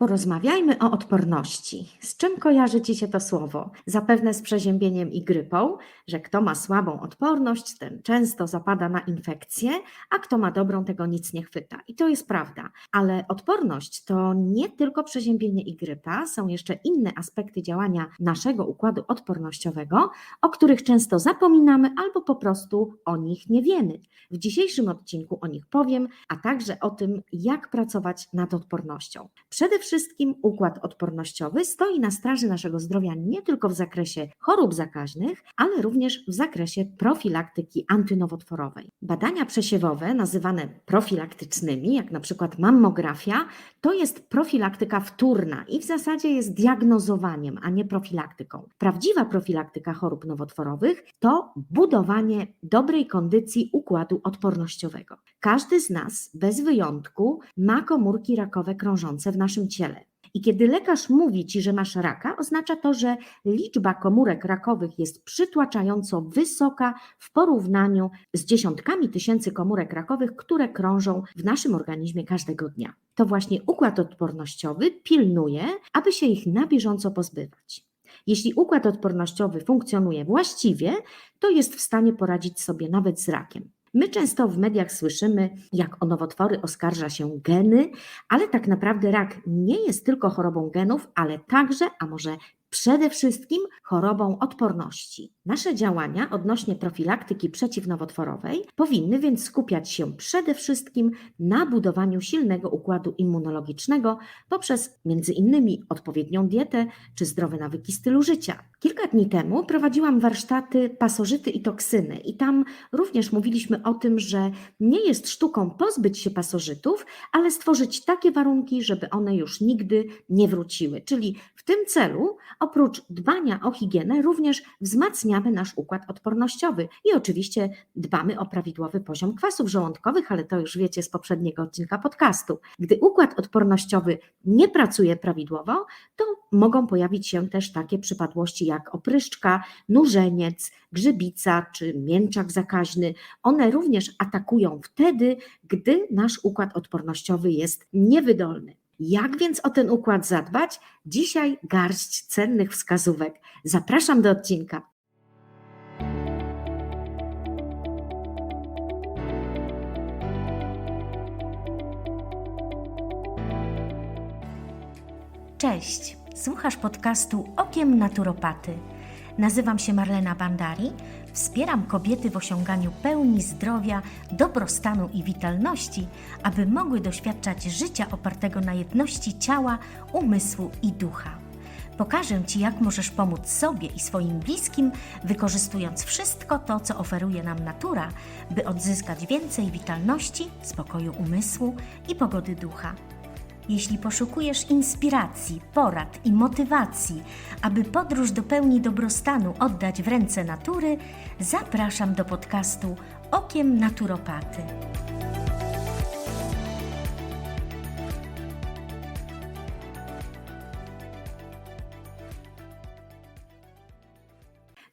Porozmawiajmy o odporności. Z czym kojarzy Ci się to słowo? Zapewne z przeziębieniem i grypą, że kto ma słabą odporność, ten często zapada na infekcje, a kto ma dobrą, tego nic nie chwyta. I to jest prawda. Ale odporność to nie tylko przeziębienie i grypa, są jeszcze inne aspekty działania naszego układu odpornościowego, o których często zapominamy albo po prostu o nich nie wiemy. W dzisiejszym odcinku o nich powiem, a także o tym, jak pracować nad odpornością. Przede wszystkim układ odpornościowy stoi na straży naszego zdrowia nie tylko w zakresie chorób zakaźnych, ale również w zakresie profilaktyki antynowotworowej. Badania przesiewowe, nazywane profilaktycznymi, jak na przykład mammografia, to jest profilaktyka wtórna i w zasadzie jest diagnozowaniem, a nie profilaktyką. Prawdziwa profilaktyka chorób nowotworowych to budowanie dobrej kondycji układu odpornościowego. Każdy z nas, bez wyjątku, ma komórki rakowe krążące w naszym ciele. I kiedy lekarz mówi ci, że masz raka, oznacza to, że liczba komórek rakowych jest przytłaczająco wysoka w porównaniu z dziesiątkami tysięcy komórek rakowych, które krążą w naszym organizmie każdego dnia. To właśnie układ odpornościowy pilnuje, aby się ich na bieżąco pozbywać. Jeśli układ odpornościowy funkcjonuje właściwie, to jest w stanie poradzić sobie nawet z rakiem. My często w mediach słyszymy, jak o nowotwory oskarża się geny, ale tak naprawdę rak nie jest tylko chorobą genów, ale także, a może przede wszystkim chorobą odporności. Nasze działania odnośnie profilaktyki przeciwnowotworowej powinny więc skupiać się przede wszystkim na budowaniu silnego układu immunologicznego poprzez innymi odpowiednią dietę czy zdrowe nawyki stylu życia. Kilka dni temu prowadziłam warsztaty pasożyty i toksyny i tam również mówiliśmy o tym, że nie jest sztuką pozbyć się pasożytów, ale stworzyć takie warunki, żeby one już nigdy nie wróciły. Czyli w tym celu oprócz dbania o higienę również wzmacniamy nasz układ odpornościowy i oczywiście dbamy o prawidłowy poziom kwasów żołądkowych, ale to już wiecie z poprzedniego odcinka podcastu. Gdy układ odpornościowy nie pracuje prawidłowo, to mogą pojawić się też takie przypadłości jak opryszczka, nurzeniec, grzybica czy mięczak zakaźny. One również atakują wtedy, gdy nasz układ odpornościowy jest niewydolny. Jak więc o ten układ zadbać? Dzisiaj garść cennych wskazówek. Zapraszam do odcinka. Cześć, słuchasz podcastu Okiem Naturopaty. Nazywam się Marlena Bandari, wspieram kobiety w osiąganiu pełni zdrowia, dobrostanu i witalności, aby mogły doświadczać życia opartego na jedności ciała, umysłu i ducha. Pokażę Ci, jak możesz pomóc sobie i swoim bliskim, wykorzystując wszystko to, co oferuje nam natura, by odzyskać więcej witalności, spokoju umysłu i pogody ducha. Jeśli poszukujesz inspiracji, porad i motywacji, aby podróż do pełni dobrostanu oddać w ręce natury, zapraszam do podcastu Okiem Naturopaty.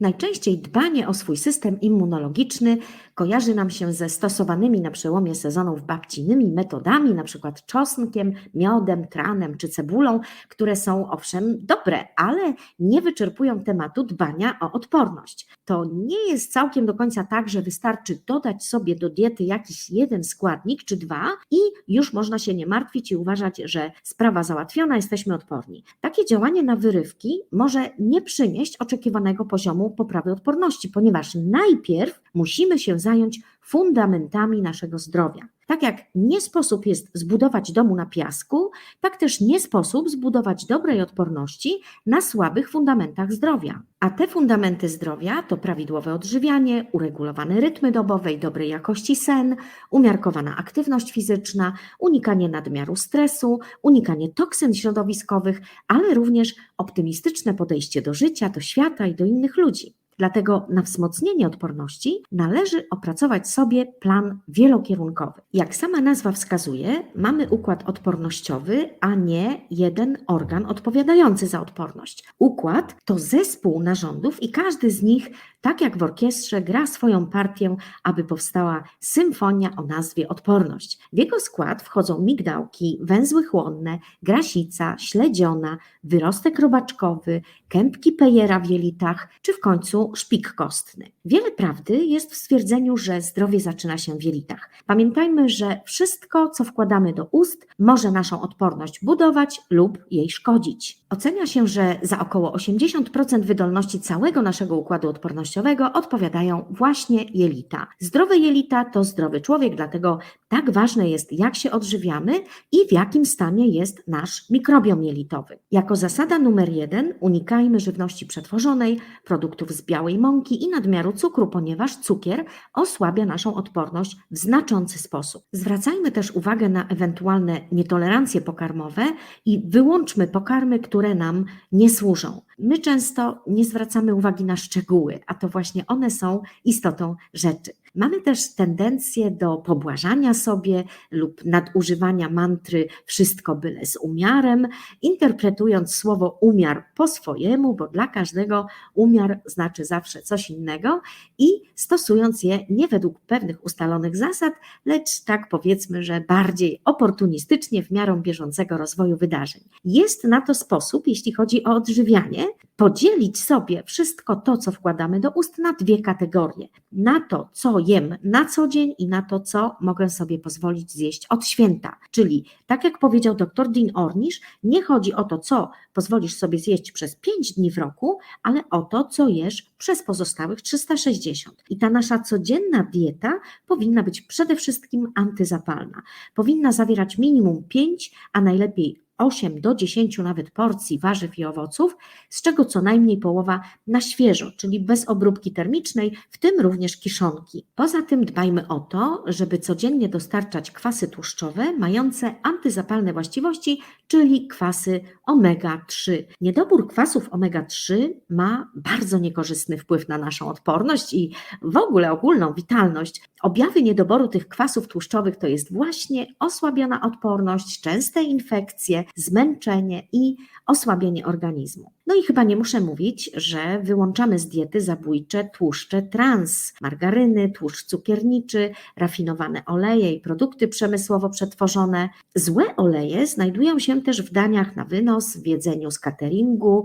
Najczęściej dbanie o swój system immunologiczny kojarzy nam się ze stosowanymi na przełomie sezonów babcinimi metodami, np. czosnkiem, miodem, tranem czy cebulą, które są owszem dobre, ale nie wyczerpują tematu dbania o odporność. To nie jest całkiem do końca tak, że wystarczy dodać sobie do diety jakiś jeden składnik czy dwa i już można się nie martwić i uważać, że sprawa załatwiona, jesteśmy odporni. Takie działanie na wyrywki może nie przynieść oczekiwanego poziomu poprawy odporności, ponieważ najpierw musimy się zająć fundamentami naszego zdrowia. Tak jak nie sposób jest zbudować domu na piasku, tak też nie sposób zbudować dobrej odporności na słabych fundamentach zdrowia. A te fundamenty zdrowia to prawidłowe odżywianie, uregulowane rytmy dobowe i dobrej jakości sen, umiarkowana aktywność fizyczna, unikanie nadmiaru stresu, unikanie toksyn środowiskowych, ale również optymistyczne podejście do życia, do świata i do innych ludzi. Dlatego na wzmocnienie odporności należy opracować sobie plan wielokierunkowy. Jak sama nazwa wskazuje, mamy układ odpornościowy, a nie jeden organ odpowiadający za odporność. Układ to zespół narządów i każdy z nich, tak jak w orkiestrze, gra swoją partię, aby powstała symfonia o nazwie odporność. W jego skład wchodzą migdałki, węzły chłonne, grasica, śledziona, wyrostek robaczkowy, kępki pejera w jelitach, czy w końcu szpik kostny. Wiele prawdy jest w stwierdzeniu, że zdrowie zaczyna się w jelitach. Pamiętajmy, że wszystko, co wkładamy do ust, może naszą odporność budować lub jej szkodzić. Ocenia się, że za około 80% wydolności całego naszego układu odpornościowego odpowiadają właśnie jelita. Zdrowe jelita to zdrowy człowiek, dlatego tak ważne jest, jak się odżywiamy i w jakim stanie jest nasz mikrobiom jelitowy. Jako zasada numer jeden unikajmy żywności przetworzonej, produktów z białej mąki i nadmiaru cukru, ponieważ cukier osłabia naszą odporność w znaczący sposób. Zwracajmy też uwagę na ewentualne nietolerancje pokarmowe i wyłączmy pokarmy, które nam nie służą. My często nie zwracamy uwagi na szczegóły, a to właśnie one są istotą rzeczy. Mamy też tendencję do pobłażania sobie lub nadużywania mantry wszystko byle z umiarem, interpretując słowo umiar po swojemu, bo dla każdego umiar znaczy zawsze coś innego i stosując je nie według pewnych ustalonych zasad, lecz tak powiedzmy, że bardziej oportunistycznie w miarę bieżącego rozwoju wydarzeń. Jest na to sposób, jeśli chodzi o odżywianie, podzielić sobie wszystko to, co wkładamy do ust, na dwie kategorie. Na to, co jem na co dzień i na to, co mogę sobie pozwolić zjeść od święta. Czyli, tak jak powiedział dr Dean Ornish, nie chodzi o to, co pozwolisz sobie zjeść przez 5 dni w roku, ale o to, co jesz przez pozostałych 360. I ta nasza codzienna dieta powinna być przede wszystkim antyzapalna. Powinna zawierać minimum 5, a najlepiej 8 do 10 nawet porcji warzyw i owoców, z czego co najmniej połowa na świeżo, czyli bez obróbki termicznej, w tym również kiszonki. Poza tym dbajmy o to, żeby codziennie dostarczać kwasy tłuszczowe mające antyzapalne właściwości, czyli kwasy omega-3. Niedobór kwasów omega-3 ma bardzo niekorzystny wpływ na naszą odporność i w ogóle ogólną witalność. Objawy niedoboru tych kwasów tłuszczowych to jest właśnie osłabiona odporność, częste infekcje, zmęczenie i osłabienie organizmu. No i chyba nie muszę mówić, że wyłączamy z diety zabójcze tłuszcze trans, margaryny, tłuszcz cukierniczy, rafinowane oleje i produkty przemysłowo przetworzone. Złe oleje znajdują się też w daniach na wynos, w jedzeniu z cateringu,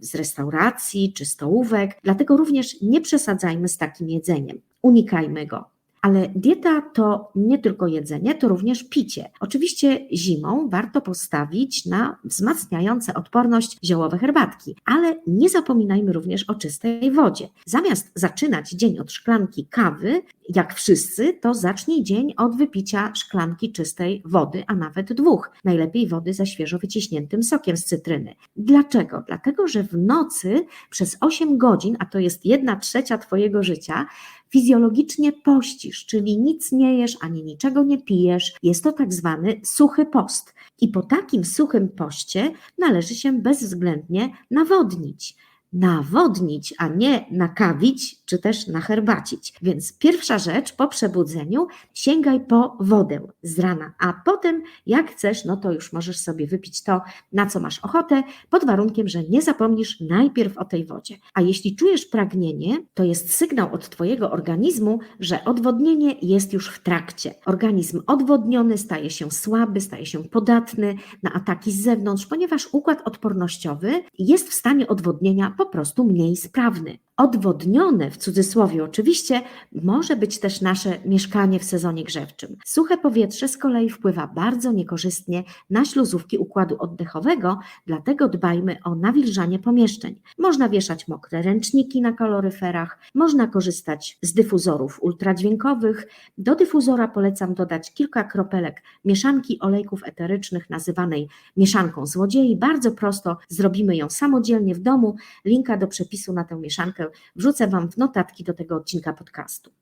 z restauracji czy stołówek, dlatego również nie przesadzajmy z takim jedzeniem. Unikajmy go. Ale dieta to nie tylko jedzenie, to również picie. Oczywiście zimą warto postawić na wzmacniające odporność ziołowe herbatki, ale nie zapominajmy również o czystej wodzie. Zamiast zaczynać dzień od szklanki kawy, jak wszyscy, to zacznij dzień od wypicia szklanki czystej wody, a nawet dwóch. Najlepiej wody ze świeżo wyciśniętym sokiem z cytryny. Dlaczego? Dlatego, że w nocy przez 8 godzin, a to jest jedna trzecia Twojego życia, fizjologicznie pościsz, czyli nic nie jesz ani niczego nie pijesz. Jest to tak zwany suchy post. I po takim suchym poście należy się bezwzględnie nawodnić nawodnić, a nie nakawić, czy też naherbacić. Więc pierwsza rzecz po przebudzeniu sięgaj po wodę z rana, a potem jak chcesz, no to już możesz sobie wypić to, na co masz ochotę, pod warunkiem, że nie zapomnisz najpierw o tej wodzie. A jeśli czujesz pragnienie, to jest sygnał od Twojego organizmu, że odwodnienie jest już w trakcie. Organizm odwodniony staje się słaby, staje się podatny na ataki z zewnątrz, ponieważ układ odpornościowy jest w stanie odwodnienia po prostu mniej sprawny. Odwodnione, w cudzysłowie oczywiście, może być też nasze mieszkanie w sezonie grzewczym. Suche powietrze z kolei wpływa bardzo niekorzystnie na śluzówki układu oddechowego, dlatego dbajmy o nawilżanie pomieszczeń. Można wieszać mokre ręczniki na kaloryferach, można korzystać z dyfuzorów ultradźwiękowych. Do dyfuzora polecam dodać kilka kropelek mieszanki olejków eterycznych nazywanej mieszanką złodziei. Bardzo prosto zrobimy ją samodzielnie w domu. Linka do przepisu na tę mieszankę wrzucę Wam w notatki do tego odcinka podcastu.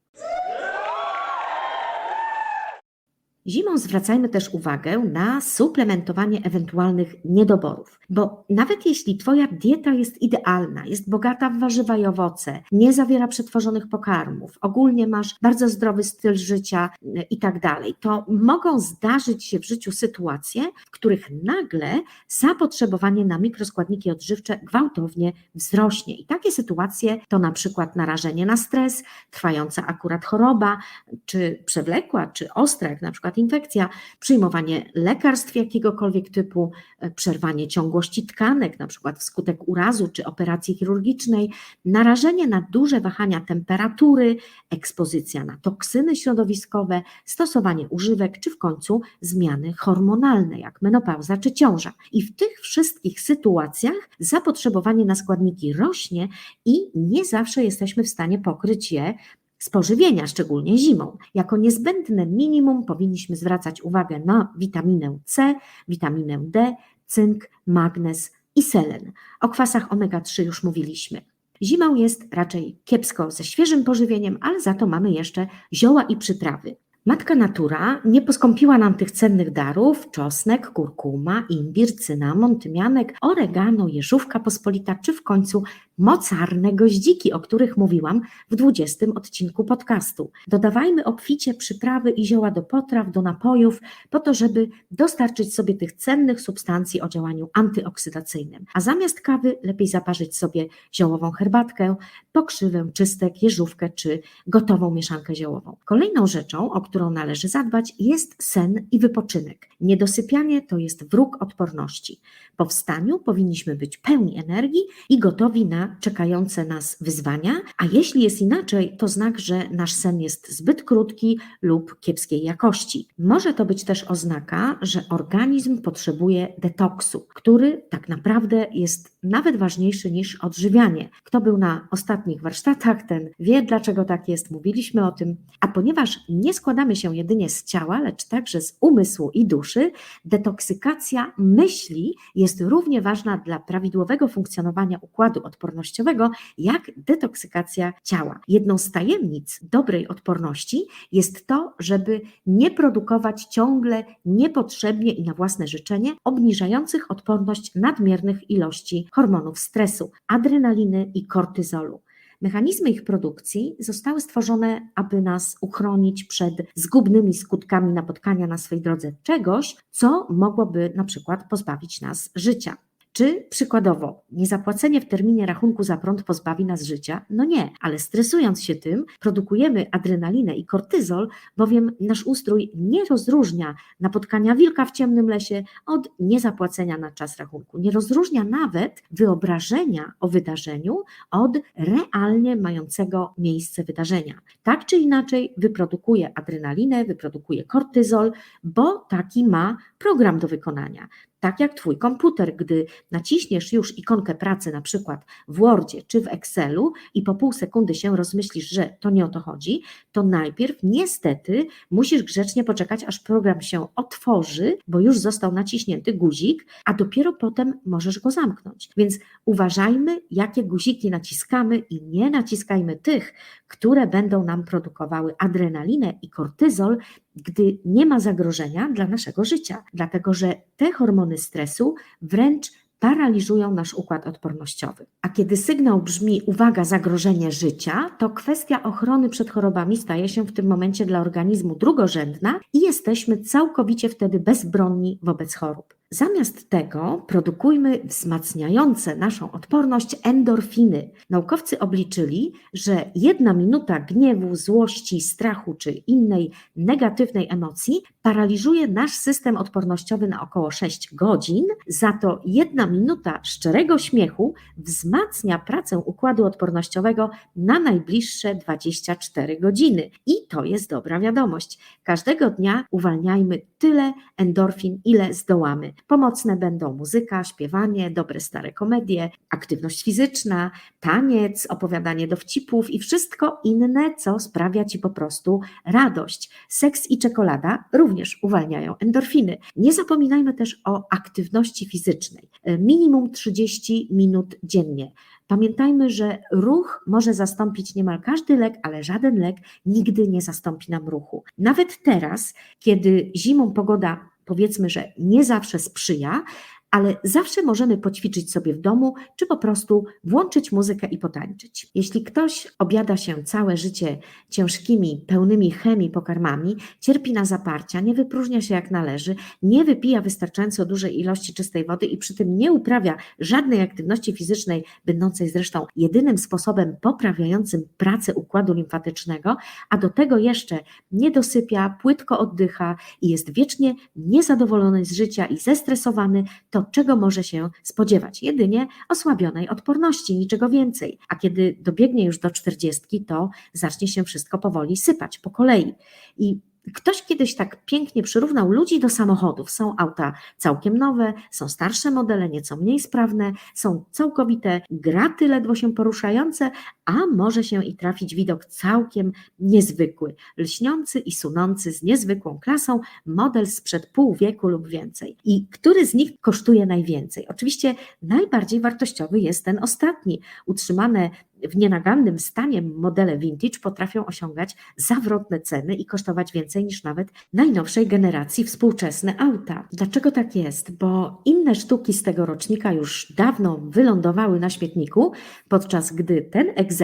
Zimą zwracajmy też uwagę na suplementowanie ewentualnych niedoborów, bo nawet jeśli Twoja dieta jest idealna, jest bogata w warzywa i owoce, nie zawiera przetworzonych pokarmów, ogólnie masz bardzo zdrowy styl życia y, i tak dalej, to mogą zdarzyć się w życiu sytuacje, w których nagle zapotrzebowanie na mikroskładniki odżywcze gwałtownie wzrośnie. I takie sytuacje to na przykład narażenie na stres, trwająca akurat choroba, czy przewlekła, czy ostra, jak na przykład infekcja, przyjmowanie lekarstw jakiegokolwiek typu, e, przerwanie ciągłości tkanek, na przykład wskutek urazu czy operacji chirurgicznej, narażenie na duże wahania temperatury, ekspozycja na toksyny środowiskowe, stosowanie używek, czy w końcu zmiany hormonalne, jak menopauza czy ciąża. I w tych wszystkich sytuacjach zapotrzebowanie na składniki rośnie i nie zawsze jesteśmy w stanie pokryć je z pożywienia, szczególnie zimą. Jako niezbędne minimum powinniśmy zwracać uwagę na witaminę C, witaminę D, cynk, magnez i selen. O kwasach omega-3 już mówiliśmy. Zimą jest raczej kiepsko ze świeżym pożywieniem, ale za to mamy jeszcze zioła i przyprawy. Matka natura nie poskąpiła nam tych cennych darów: czosnek, kurkuma, imbir, cynamon, tymianek, oregano, jeżówka pospolita, czy w końcu mocarne goździki, o których mówiłam w 20 odcinku podcastu. Dodawajmy obficie przyprawy i zioła do potraw, do napojów, po to, żeby dostarczyć sobie tych cennych substancji o działaniu antyoksydacyjnym. A zamiast kawy lepiej zaparzyć sobie ziołową herbatkę, pokrzywę, czystek, jeżówkę czy gotową mieszankę ziołową. Kolejną rzeczą, o którą należy zadbać, jest sen i wypoczynek. Niedosypianie to jest wróg odporności. Po wstaniu powinniśmy być pełni energii i gotowi na czekające nas wyzwania, a jeśli jest inaczej, to znak, że nasz sen jest zbyt krótki lub kiepskiej jakości. Może to być też oznaka, że organizm potrzebuje detoksu, który tak naprawdę jest nawet ważniejszy niż odżywianie. Kto był na ostatnich warsztatach, ten wie, dlaczego tak jest, mówiliśmy o tym. A ponieważ nie składamy się jedynie z ciała, lecz także z umysłu i duszy, detoksykacja myśli jest równie ważna dla prawidłowego funkcjonowania układu odpornościowego, jak detoksykacja ciała. Jedną z tajemnic dobrej odporności jest to, żeby nie produkować ciągle niepotrzebnie i na własne życzenie obniżających odporność nadmiernych ilości hormonów stresu, adrenaliny i kortyzolu. Mechanizmy ich produkcji zostały stworzone, aby nas uchronić przed zgubnymi skutkami napotkania na swej drodze czegoś, co mogłoby na przykład pozbawić nas życia. Czy przykładowo niezapłacenie w terminie rachunku za prąd pozbawi nas życia? No nie, ale stresując się tym, produkujemy adrenalinę i kortyzol, bowiem nasz ustrój nie rozróżnia napotkania wilka w ciemnym lesie od niezapłacenia na czas rachunku. Nie rozróżnia nawet wyobrażenia o wydarzeniu od realnie mającego miejsce wydarzenia. Tak czy inaczej wyprodukuje adrenalinę, wyprodukuje kortyzol, bo taki ma program do wykonania. Tak jak Twój komputer, gdy naciśniesz już ikonkę pracy, na przykład w Wordzie czy w Excelu, i po pół sekundy się rozmyślisz, że to nie o to chodzi, to najpierw niestety musisz grzecznie poczekać, aż program się otworzy, bo już został naciśnięty guzik, a dopiero potem możesz go zamknąć. Więc uważajmy, jakie guziki naciskamy i nie naciskajmy tych, które będą nam produkowały adrenalinę i kortyzol, gdy nie ma zagrożenia dla naszego życia, dlatego że te hormony stresu wręcz paraliżują nasz układ odpornościowy. A kiedy sygnał brzmi uwaga, zagrożenie życia, to kwestia ochrony przed chorobami staje się w tym momencie dla organizmu drugorzędna i jesteśmy całkowicie wtedy bezbronni wobec chorób. Zamiast tego produkujmy wzmacniające naszą odporność endorfiny. Naukowcy obliczyli, że jedna minuta gniewu, złości, strachu czy innej negatywnej emocji paraliżuje nasz system odpornościowy na około 6 godzin, za to jedna minuta szczerego śmiechu wzmacnia pracę układu odpornościowego na najbliższe 24 godziny. I to jest dobra wiadomość. Każdego dnia uwalniajmy tyle endorfin, ile zdołamy. Pomocne będą muzyka, śpiewanie, dobre stare komedie, aktywność fizyczna, taniec, opowiadanie dowcipów i wszystko inne, co sprawia Ci po prostu radość. Seks i czekolada również uwalniają endorfiny. Nie zapominajmy też o aktywności fizycznej. minimum 30 minut dziennie. Pamiętajmy, że ruch może zastąpić niemal każdy lek, ale żaden lek nigdy nie zastąpi nam ruchu. Nawet teraz, kiedy zimą pogoda powiedzmy, że nie zawsze sprzyja, ale zawsze możemy poćwiczyć sobie w domu, czy po prostu włączyć muzykę i potańczyć. Jeśli ktoś obiada się całe życie ciężkimi, pełnymi chemii pokarmami, cierpi na zaparcia, nie wypróżnia się jak należy, nie wypija wystarczająco dużej ilości czystej wody i przy tym nie uprawia żadnej aktywności fizycznej, będącej zresztą jedynym sposobem poprawiającym pracę układu limfatycznego, a do tego jeszcze nie dosypia, płytko oddycha i jest wiecznie niezadowolony z życia i zestresowany, to czego może się spodziewać? Jedynie osłabionej odporności, niczego więcej. A kiedy dobiegnie już do czterdziestki, to zacznie się wszystko powoli sypać po kolei. I Ktoś kiedyś tak pięknie przyrównał ludzi do samochodów. Są auta całkiem nowe, są starsze modele, nieco mniej sprawne, są całkowite graty ledwo się poruszające, a może się i trafić widok całkiem niezwykły, lśniący i sunący z niezwykłą klasą model sprzed pół wieku lub więcej. I który z nich kosztuje najwięcej? Oczywiście najbardziej wartościowy jest ten ostatni. Utrzymane w nienagannym stanie modele vintage potrafią osiągać zawrotne ceny i kosztować więcej niż nawet najnowszej generacji współczesne auta. Dlaczego tak jest? Bo inne sztuki z tego rocznika już dawno wylądowały na śmietniku, podczas gdy ten egzemplarz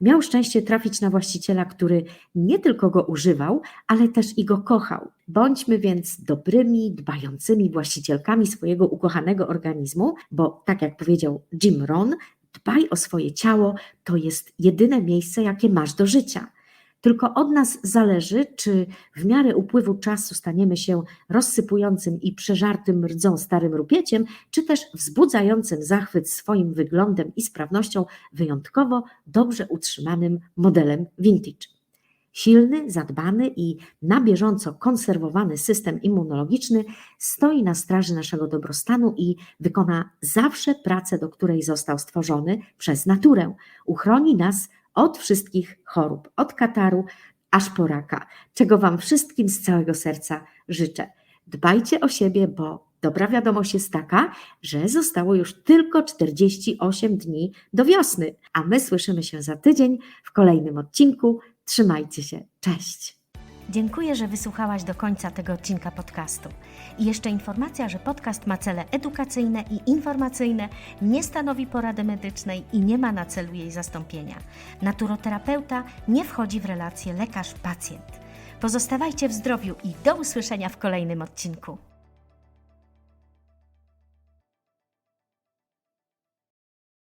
miał szczęście trafić na właściciela, który nie tylko go używał, ale też i go kochał. Bądźmy więc dobrymi, dbającymi właścicielkami swojego ukochanego organizmu, bo tak jak powiedział Jim Rohn, dbaj o swoje ciało, to jest jedyne miejsce, jakie masz do życia. Tylko od nas zależy, czy w miarę upływu czasu staniemy się rozsypującym i przeżartym rdzą starym rupieciem, czy też wzbudzającym zachwyt swoim wyglądem i sprawnością wyjątkowo dobrze utrzymanym modelem vintage. Silny, zadbany i na bieżąco konserwowany system immunologiczny stoi na straży naszego dobrostanu i wykona zawsze pracę, do której został stworzony przez naturę. Uchroni nas od wszystkich chorób, od kataru aż po raka, czego Wam wszystkim z całego serca życzę. Dbajcie o siebie, bo dobra wiadomość jest taka, że zostało już tylko 48 dni do wiosny, a my słyszymy się za tydzień w kolejnym odcinku. Trzymajcie się, cześć! Dziękuję, że wysłuchałaś do końca tego odcinka podcastu. I jeszcze informacja, że podcast ma cele edukacyjne i informacyjne, nie stanowi porady medycznej i nie ma na celu jej zastąpienia. Naturoterapeuta nie wchodzi w relację lekarz-pacjent. Pozostawajcie w zdrowiu i do usłyszenia w kolejnym odcinku.